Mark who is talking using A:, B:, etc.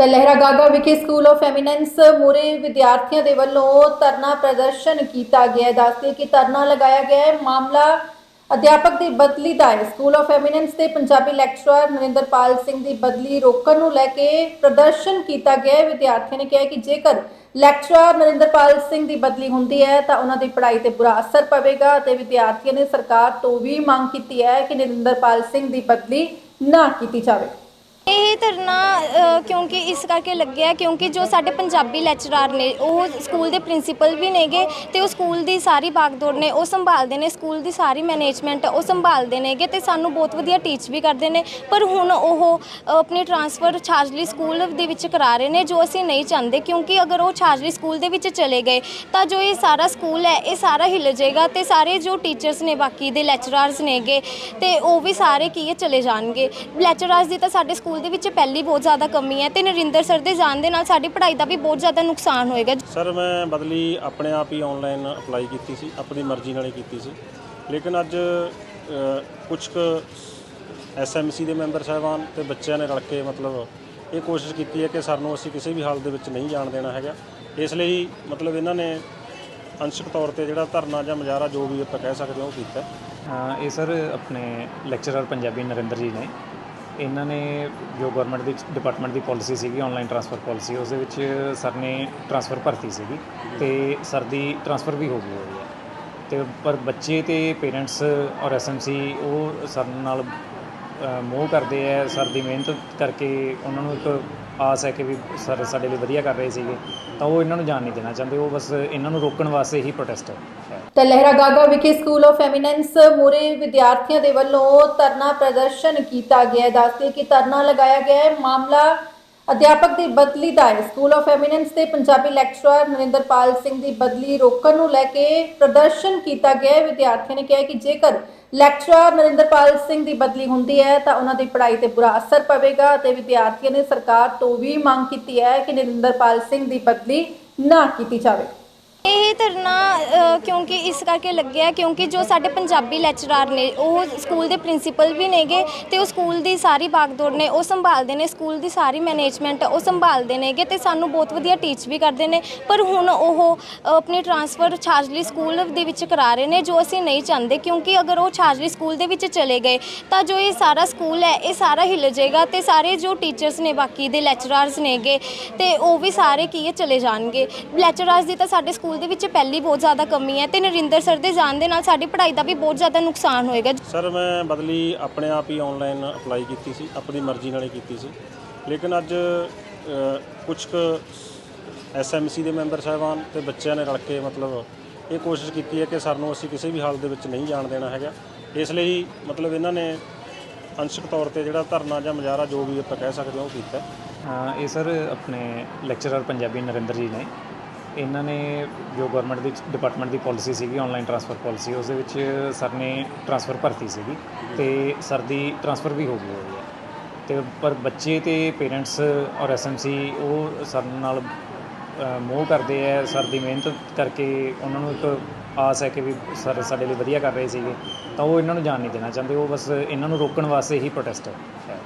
A: ਤਾਂ ਲਹਿਰਾ ਗਾਗਾ ਵਿਖੇ school of eminence ਮੂਰੇ ਵਿਦਿਆਰਥੀਆਂ ਦੇ ਵੱਲੋਂ ਧਰਨਾ ਪ੍ਰਦਰਸ਼ਨ ਕੀਤਾ ਗਿਆ ਦੱਸਦੇ ਕਿ ਧਰਨਾ ਲਗਾਇਆ ਗਿਆ ਹੈ। ਮਾਮਲਾ ਅਧਿਆਪਕ ਦੀ ਬਦਲੀ ਦਾ ਹੈ। ਸਕੂਲ ਆਫ ਐਮੀਨੈਂਸ ਦੇ ਪੰਜਾਬੀ ਲੈਕਚਰਰ ਨਰਿੰਦਰਪਾਲ ਸਿੰਘ ਦੀ ਬਦਲੀ ਰੋਕਣ ਨੂੰ ਲੈ ਕੇ ਪ੍ਰਦਰਸ਼ਨ ਕੀਤਾ ਗਿਆ ਹੈ। ਵਿਦਿਆਰਥੀਆਂ ਨੇ ਕਿਹਾ ਕਿ ਜੇਕਰ ਲੈਕਚਰਰ ਨਰਿੰਦਰਪਾਲ ਸਿੰਘ ਦੀ ਬਦਲੀ ਹੁੰਦੀ ਹੈ, ਤਾਂ ਉਹਨਾਂ ਦੀ ਪੜ੍ਹਾਈ ਤੇ ਬੁਰਾ ਅਸਰ ਪਵੇਗਾ ਅਤੇ ਵਿਦਿਆਰਥੀਆਂ ਨੇ ਸਰਕਾਰ ਤੋਂ ਵੀ ਮੰਗ ਕੀਤੀ ਹੈ ਕਿ ਨਰਿੰਦਰਪਾਲ ਸਿੰਘ ਦੀ ਬਦਲੀ ਨਾ ਕੀਤੀ ਜਾਵੇ।
B: ਇਹ ਧਰਨਾ ਕਿਉਂਕਿ ਇਸ ਕਰਕੇ ਲੱਗਿਆ ਕਿਉਂਕਿ ਜੋ ਸਾਡੇ ਪੰਜਾਬੀ ਲੈਕਚਰਾਰ ਨੇ ਉਹ ਸਕੂਲ ਦੇ ਪ੍ਰਿੰਸੀਪਲ ਵੀ ਨੇਗੇ ਤੇ ਉਹ ਸਕੂਲ ਦੀ ਸਾਰੀ ਬਾਗਦੌੜ ਨੇ ਉਹ ਸੰਭਾਲਦੇ ਨੇ ਸਕੂਲ ਦੀ ਸਾਰੀ ਮੈਨੇਜਮੈਂਟ ਉਹ ਸੰਭਾਲਦੇ ਨੇਗੇ ਤੇ ਸਾਨੂੰ ਬਹੁਤ ਵਧੀਆ ਟੀਚ ਵੀ ਕਰਦੇ ਨੇ। ਪਰ ਹੁਣ ਉਹ ਅ, ਆਪਣੀ ਟਰਾਂਸਫਰ ਛਾਜਲੀ ਸਕੂਲ ਦੇ ਵਿੱਚ ਕਰਾ ਰਹੇ ਨੇ ਜੋ ਅਸੀਂ ਨਹੀਂ ਚਾਹੁੰਦੇ ਕਿਉਂਕਿ ਅਗਰ ਉਹ ਛਾਜਲੀ ਸਕੂਲ ਦੇ ਵਿੱਚ ਚਲੇ ਗਏ ਤਾਂ ਜੋ ਇਹ ਸਾਰਾ ਸਕੂਲ ਹੈ ਇਹ ਸਾਰਾ ਹਿੱਲ ਜਾਏਗਾ ਤੇ ਸਾਰੇ ਜੋ ਟੀਚਰਸ ਨੇ ਬਾਕੀ ਦੇ ਲੈਕਚਰਾਰਸ ਨੇਗੇ ਤੇ ਉਹ ਵੀ ਸਾਰੇ ਕੀ ਹੈ ਚਲੇ ਜਾਣਗੇ। ਲੈਕਚਰਾਰਸ ਦੀ ਤਾਂ ਸਾਡੇ ਸਕੂਲ ਦੇ ਵਿੱਚ ਪਹਿਲੀ ਬਹੁਤ ਜ਼ਿਆਦਾ ਕਮੀ ਹੈ ਤੇ ਨਰਿੰਦਰ ਸਰ ਦੇ ਜਾਣ ਦੇ ਨਾਲ ਸਾਡੀ ਪੜ੍ਹਾਈ ਦਾ ਵੀ ਬਹੁਤ ਜ਼ਿਆਦਾ ਨੁਕਸਾਨ ਹੋਏਗਾ।
C: ਸਰ ਮੈਂ ਬਦਲੀ ਆਪਣੇ ਆਪ ਹੀ ਆਨਲਾਈਨ ਅਪਲਾਈ ਕੀਤੀ ਸੀ ਆਪਣੀ ਮਰਜ਼ੀ ਨਾਲ ਹੀ ਕੀਤੀ ਸੀ। ਲੇਕਿਨ ਅੱਜ ਕੁਝ ਕੁ ਐਸਐਮਸੀ ਦੇ ਮੈਂਬਰ ਸਾਹਿਬਾਨ ਤੇ ਬੱਚਿਆਂ ਨੇ ਰਲ ਕੇ ਮਤਲਬ ਇਹ ਕੋਸ਼ਿਸ਼ ਕੀਤੀ ਹੈ ਕਿ ਸਾਨੂੰ ਅਸੀਂ ਕਿਸੇ ਵੀ ਹਾਲਤ ਦੇ ਵਿੱਚ ਨਹੀਂ ਜਾਣ ਦੇਣਾ ਹੈਗਾ। ਇਸ ਲਈ ਮਤਲਬ ਇਹਨਾਂ ਨੇ ਅੰਸ਼ਕ ਤੌਰ ਤੇ ਜਿਹੜਾ ਧਰਨਾ ਜਾਂ ਮੁਜ਼ਾਹਰਾ ਜੋ ਵੀ ਆਪਾਂ ਕਹਿ ਸਕਦੇ ਹਾਂ ਉਹ ਕੀਤਾ।
D: ਹਾਂ, ਇਹ ਸਰ ਆਪਣੇ ਲੈਕਚਰਰ ਪੰਜਾਬੀ ਨਰਿੰਦਰ ਜੀ ਨੇ। ਇਹਨਾਂ ਨੇ ਜੋ ਗਵਰਨਮੈਂਟ ਦੀ ਡਿਪਾਰਟਮੈਂਟ ਦੀ ਪਾਲਿਸੀ ਸੀਗੀ ਆਨਲਾਈਨ ਟ੍ਰਾਂਸਫਰ ਪਾਲਿਸੀ ਉਸ ਦੇ ਵਿੱਚ ਸਰ ਨੇ ਟ੍ਰਾਂਸਫਰ ਭਰਤੀ ਸੀਗੀ ਤੇ ਸਰ ਦੀ ਟ੍ਰਾਂਸਫਰ ਵੀ ਹੋ ਗਈ ਹੋਈ ਹੈ। ਤੇ ਪਰ ਬੱਚੇ ਤੇ ਪੇਰੈਂਟਸ ਔਰ ਐਸਐਮਸੀ ਉਹ ਸਰ ਨਾਲ ਮੋਹ ਕਰਦੇ ਆ, ਸਰ ਦੀ ਮਿਹਨਤ ਕਰਕੇ ਉਹਨਾਂ ਨੂੰ ਇੱਕ ਆਸ ਹੈ ਕਿ ਵੀ ਸਰ ਸਾਡੇ ਲਈ ਵਧੀਆ ਕਰ ਰਹੇ ਸੀਗੇ, ਤਾਂ ਉਹ ਇਹਨਾਂ ਨੂੰ ਜਾਣ ਨਹੀਂ ਦੇਣਾ ਚਾਹੁੰਦੇ, ਉਹ ਬਸ ਇਹਨਾਂ ਨੂੰ ਰੋਕਣ ਵਾਸਤੇ ਹੀ ਪ੍ਰੋਟੈਸਟ ਹੈ।
A: ਤਾਂ ਲਹਿਰਾ ਵਿਖੇ ਸਕੂਲ ਆਫ ਐਮੀਨੈਂਸ ਮੂਰੇ ਵਿਦਿਆਰਥੀਆਂ ਦੇ ਵੱਲੋਂ ਧਰਨਾ ਪ੍ਰਦਰਸ਼ਨ ਕੀਤਾ ਗਿਆ ਹੈ। ਦੱਸਦੇ ਕਿ ਧਰਨਾ ਲਗਾਇਆ ਗਿਆ ਹੈ। ਮਾਮਲਾ ਅਧਿਆਪਕ ਦੀ ਬਦਲੀ ਦਾ ਹੈ। ਸਕੂਲ ਆਫ ਐਮੀਨੈਂਸ ਦੇ ਪੰਜਾਬੀ ਲੈਕਚਰਰ ਨਰਿੰਦਰਪਾਲ ਸਿੰਘ ਦੀ ਬਦਲੀ ਰੋਕਣ ਨੂੰ ਲੈ ਕੇ ਪ੍ਰਦਰਸ਼ਨ ਕੀਤਾ ਗਿਆ ਹੈ। ਵਿਦਿਆਰਥੀਆਂ ਨੇ ਕਿਹਾ ਕਿ ਜੇਕਰ ਲੈਕਚਰਰ ਨਰਿੰਦਰਪਾਲ ਸਿੰਘ ਦੀ ਬਦਲੀ ਹੁੰਦੀ ਹੈ, ਤਾਂ ਉਹਨਾਂ ਦੀ ਪੜ੍ਹਾਈ ਤੇ ਬੁਰਾ ਅਸਰ ਪਵੇਗਾ ਤੇ ਵਿਦਿਆਰਥੀਆਂ ਨੇ ਸਰਕਾਰ ਤੋਂ ਵੀ ਮੰਗ ਕੀਤੀ ਹੈ ਕਿ ਨਰਿੰਦਰਪਾਲ ਸਿੰਘ ਦੀ ਬਦਲੀ ਨਾ ਕੀਤੀ ਜਾਵੇ।
B: ਇਹ ਧਰਨਾ ਅ, ਕਿਉਂਕਿ ਇਸ ਕਰਕੇ ਲੱਗਿਆ ਕਿਉਂਕਿ ਜੋ ਸਾਡੇ ਪੰਜਾਬੀ ਲੈਕਚਰਾਰ ਨੇ ਉਹ ਸਕੂਲ ਦੇ ਪ੍ਰਿੰਸੀਪਲ ਵੀ ਨੇਗੇ ਤੇ ਉਹ ਸਕੂਲ ਦੀ ਸਾਰੀ ਬਾਗਡੋਰ ਨੇ ਉਹ ਸੰਭਾਲਦੇ ਨੇ ਸਕੂਲ ਦੀ ਸਾਰੀ ਮੈਨੇਜਮੈਂਟ ਉਹ ਸੰਭਾਲਦੇ ਨੇਗੇ ਤੇ ਸਾਨੂੰ ਬਹੁਤ ਵਧੀਆ ਟੀਚ ਵੀ ਕਰਦੇ ਨੇ। ਪਰ ਹੁਣ ਉਹ ਅ, ਆਪਣੀ ਟਰਾਂਸਫਰ ਛਾਜਲੀ ਸਕੂਲ ਦੇ ਵਿੱਚ ਕਰਾ ਰਹੇ ਨੇ ਜੋ ਅਸੀਂ ਨਹੀਂ ਚਾਹੁੰਦੇ ਕਿਉਂਕਿ ਅਗਰ ਉਹ ਛਾਜਲੀ ਸਕੂਲ ਦੇ ਵਿੱਚ ਚਲੇ ਗਏ ਤਾਂ ਜੋ ਇਹ ਸਾਰਾ ਸਕੂਲ ਹੈ ਇਹ ਸਾਰਾ ਹਿੱਲ ਜਾਏਗਾ ਤੇ ਸਾਰੇ ਜੋ ਟੀਚਰਸ ਨੇ ਬਾਕੀ ਦੇ ਲੈਕਚਰਾਰਸ ਨੇਗੇ ਤੇ ਉਹ ਵੀ ਸਾਰੇ ਕੀ ਹੈ ਚਲੇ ਜਾਣਗੇ। ਲੈਕਚਰਾਰਸ ਦੀ ਤਾਂ ਸਾਡੇ ਸਕੂਲ ਦੇ ਵਿੱਚ ਪਹਿਲੀ ਬਹੁਤ ਜ਼ਿਆਦਾ ਕਮੀ ਹੈ ਤੇ ਨਰਿੰਦਰ ਸਰ ਦੇ ਜਾਣ ਦੇ ਨਾਲ ਸਾਡੀ ਪੜ੍ਹਾਈ ਦਾ ਵੀ ਬਹੁਤ ਜ਼ਿਆਦਾ ਨੁਕਸਾਨ ਹੋਏਗਾ।
C: ਸਰ ਮੈਂ ਬਦਲੀ ਆਪਣੇ ਆਪ ਹੀ ਆਨਲਾਈਨ ਅਪਲਾਈ ਕੀਤੀ ਸੀ ਆਪਣੀ ਮਰਜ਼ੀ ਨਾਲ ਹੀ ਕੀਤੀ ਸੀ। ਲੇਕਿਨ ਅੱਜ ਕੁਝ ਕੁ ਐਸਐਮਸੀ ਦੇ ਮੈਂਬਰ ਸਾਹਿਬਾਨ ਤੇ ਬੱਚਿਆਂ ਨੇ ਰਲ ਕੇ ਮਤਲਬ ਇਹ ਕੋਸ਼ਿਸ਼ ਕੀਤੀ ਹੈ ਕਿ ਸਾਨੂੰ ਅਸੀਂ ਕਿਸੇ ਵੀ ਹਾਲਤ ਦੇ ਵਿੱਚ ਨਹੀਂ ਜਾਣ ਦੇਣਾ ਹੈਗਾ। ਇਸ ਲਈ ਮਤਲਬ ਇਹਨਾਂ ਨੇ ਅੰਸ਼ਕ ਤੌਰ ਤੇ ਜਿਹੜਾ ਧਰਨਾ ਜਾਂ ਮੁਜ਼ਾਹਰਾ ਜੋ ਵੀ ਆਪਾਂ ਕਹਿ ਸਕਦੇ ਹਾਂ ਉਹ ਕੀਤਾ।
D: ਹਾਂ, ਇਹ ਸਰ ਆਪਣੇ ਲੈਕਚਰਰ ਪੰਜਾਬੀ ਨਰਿੰਦਰ ਜੀ ਨੇ ਇਹਨਾਂ ਨੇ ਜੋ ਗਵਰਨਮੈਂਟ ਦੀ ਡਿਪਾਰਟਮੈਂਟ ਦੀ ਪਾਲਿਸੀ ਸੀਗੀ ਆਨਲਾਈਨ ਟ੍ਰਾਂਸਫਰ ਪਾਲਿਸੀ ਉਸ ਦੇ ਵਿੱਚ ਸਰ ਨੇ ਟ੍ਰਾਂਸਫਰ ਭਰਤੀ ਸੀਗੀ ਤੇ ਸਰ ਦੀ ਟ੍ਰਾਂਸਫਰ ਵੀ ਹੋ ਗਈ ਹੋਈ ਹੈ। ਤੇ ਪਰ ਬੱਚੇ ਤੇ ਪੇਰੈਂਟਸ ਔਰ ਐਸਐਮਸੀ ਉਹ ਸਰ ਨਾਲ ਮੋਹ ਕਰਦੇ ਆ ਸਰ ਦੀ ਮਿਹਨਤ ਕਰਕੇ ਉਹਨਾਂ ਨੂੰ ਇੱਕ ਆਸ ਹੈ ਕਿ ਵੀ ਸਰ ਸਾਡੇ ਲਈ ਵਧੀਆ ਕਰ ਰਹੇ ਸੀਗੇ। ਤਾਂ ਉਹ ਇਹਨਾਂ ਨੂੰ ਜਾਣ ਨਹੀਂ ਦੇਣਾ ਚਾਹੁੰਦੇ, ਉਹ ਬਸ ਇਹਨਾਂ ਨੂੰ ਰੋਕਣ ਵਾਸਤੇ ਹੀ ਪ੍ਰੋਟੈਸਟ ਹੈ।